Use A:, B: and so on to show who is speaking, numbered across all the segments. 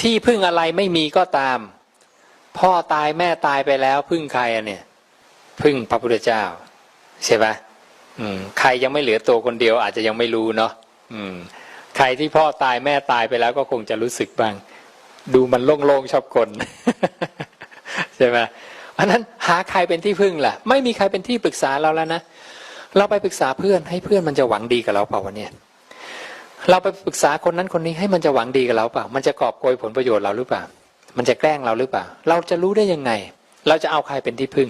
A: ที่พึ่งอะไรไม่มีก็ตาม พ่อตายแม่ตายไปแล้วพึ่งใครอะเนี่ย พึ่งพระพุทธเจ้า ใช่ปะอืม ใครยังไม่เหลือตัวคนเดียวอาจจะยังไม่รู้เนาะอืม ใครที่พ่อตายแม่ตายไปแล้วก็คงจะรู้สึกบ้าง ดูมันโล่งๆชอบกลใช่ไหมเพราะนั้นหาใครเป็นที่พึ่งล่ะ ไม่มีใครเป็นที่ปรึกษาเราแล้วนะเราไปปรึกษาเพื่อนให้เพื่อนมันจะหวังดีกับเราเปล่าวะเนี่ย เราไปปรึกษาคนนั้นคนนี้ให้มันจะหวังดีกับเราเปล่า มันจะกอบโกยผลประโยชน์เราหรือเปล่า มันจะแกล้งเราหรือเปล่า เราจะรู้ได้ยังไง เราจะเอาใครเป็นที่พึ่ง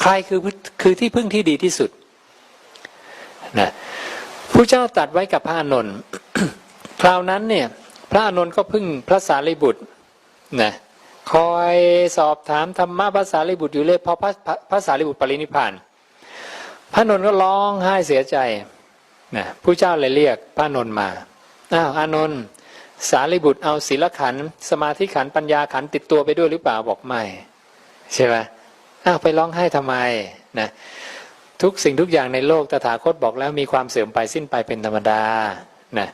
A: ใครคือคือที่พึ่งที่ดีที่สุดนะพระเจ้าตัดไว้กับพระอานนท์คราวนั้นเนี่ย พระอานนท์ก็พึ่งพระสารีบุตรนะคอยสอบถามธรรมะพระสารีบุตรอยู่เลยพอพระพระสารีบุตรปรินิพพานพระนนท์ก็ร้องไห้เสียใจ นะผู้เจ้าเลยเรียกพระนนมาอ้าวอานนท์สารีบุตรเอาศีลขันสมาธิขันปัญญาขันติดตัวไปด้วยหรือเปล่าบอกไม่ใช่ไหมอ้าวไปร้องไห้ทำไมนะทุกสิ่งทุกอย่างในโลกตถาคตบอกแล้วมีความเสื่อมไปสิ้นไปเป็นธรรมดานะ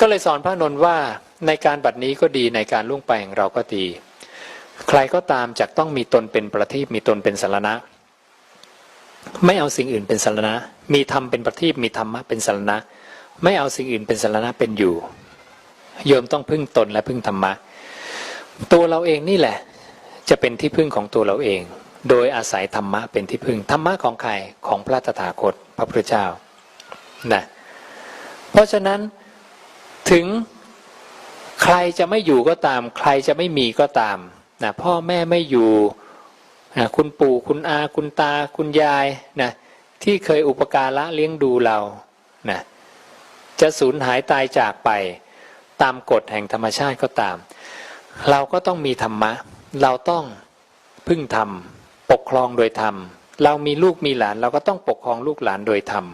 A: ก็เลยสอนพระนนท์ว่าในการบัดนี้ก็ดีในการล่วงไปของเราก็ดี ใครก็ตามจะต้องมีตนเป็นประทีปมีตนเป็นสารณะ ไม่เอาสิ่งอื่นเป็นสารณะ มีธรรมเป็นประทีปมีธรรมะเป็นสารณะ ไม่เอาสิ่งอื่นเป็นสารณะเป็นอยู่ โยมต้องพึ่งตนและพึ่งธรรมะ ตัวเราเองนี่แหละ จะเป็นที่พึ่งของตัวเราเอง โดยอาศัยธรรมะเป็นที่พึ่ง ธรรมะของใครของพระตถาคตพระพุทธเจ้านะเพราะฉะนั้นถึงใครจะไม่อยู่ก็ตาม ใครจะไม่มีก็ตามนะพ่อแม่ไม่อยู่ คุณปู่คุณอาคุณตาคุณยายนะที่เคยอุปการะเลี้ยงดูเรานะจะสูญหายตายจากไปตามกฎแห่งธรรมชาติก็ตาม เราก็ต้องมีธรรมะ เราต้องพึ่งธรรม ปกครองโดยธรรม เรามีลูกมีหลาน เราก็ต้องปกครองลูกหลานโดยธรรม